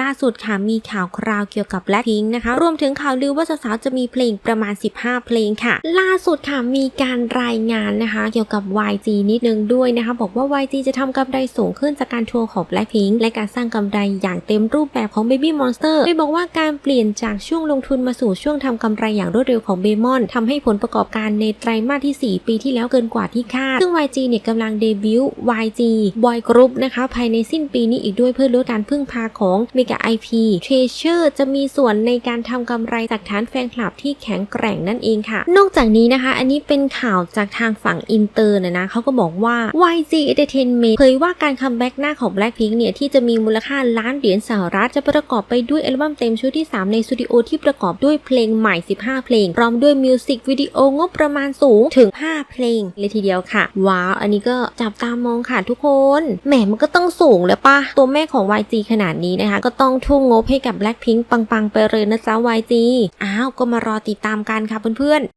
ล่าสุดค่ะมีข่าวคราวเกี่ยวกับ Blackpink นะคะรวมถึงข่าวลือว่าสาวๆจะมีเพลงประมาณ 15 เพลงค่ะ ล่าสุดค่ะมีการรายงานนะคะ เกี่ยวกับ YG นิดนึงด้วยนะคะ บอกว่า YG จะทำกำไรสูงขึ้นจากการทัวร์ของ Blackpink และการสร้างกำไรอย่างเต็มรูปแบบของ Baby Monster โดยบอกว่าการเปลี่ยนจากช่วงลงทุนมาสู่ช่วงทำกำไรอย่างรวดเร็วของ b บมอนทำให้ผลประกอบการในไตรมาสที่ 4 ปีที่แล้วเกินกว่าที่คาดซึ่ง YG เนี่ยกำลังเดบิวต์ YG Boy Group นะคะภายในสิ้นปีนี้อีกด้วยเพื่อลดการพึ่งพาของ Mega IP Treasure จะมีส่วนในการทำกำไรจากฐานแฟนคลับที่แข็งแกร่งนั่นเองค่ะ นอกจากนี้นะคะ อันนี้เป็นข่าวจากทางฝั่งอินเตอร์นะนะเขาก็บอกว่า YG Entertainment เผยว่าการคัมแบ็กหน้าของ Blackpink เนี่ย ที่จะมีมูลค่าล้านเหรียญสหรัฐจะประกอบไปด้วยอัลบั้มเต็มชุดที่ 3 ในสตูดิโอที่ประกอบด้วยเพลงใหม่ 15 เพลง พร้อมด้วยมิวสิกวิดีโองบประมาณสูงถึง 5 เพลงเลยทีเดียวค่ะ ว้าว อันนี้ก็จับตามองค่ะทุกคน แหมมันก็ต้องสูงแล้วปะตัวแม่ของ YG ขนาดนี้นะคะก็ต้องทุ่มงบให้กับแบล็คพิงค์ปังๆ ไปเลยนะจ๊ะ YG อ้าว ก็มารอติดตามกันค่ะเพื่อนๆ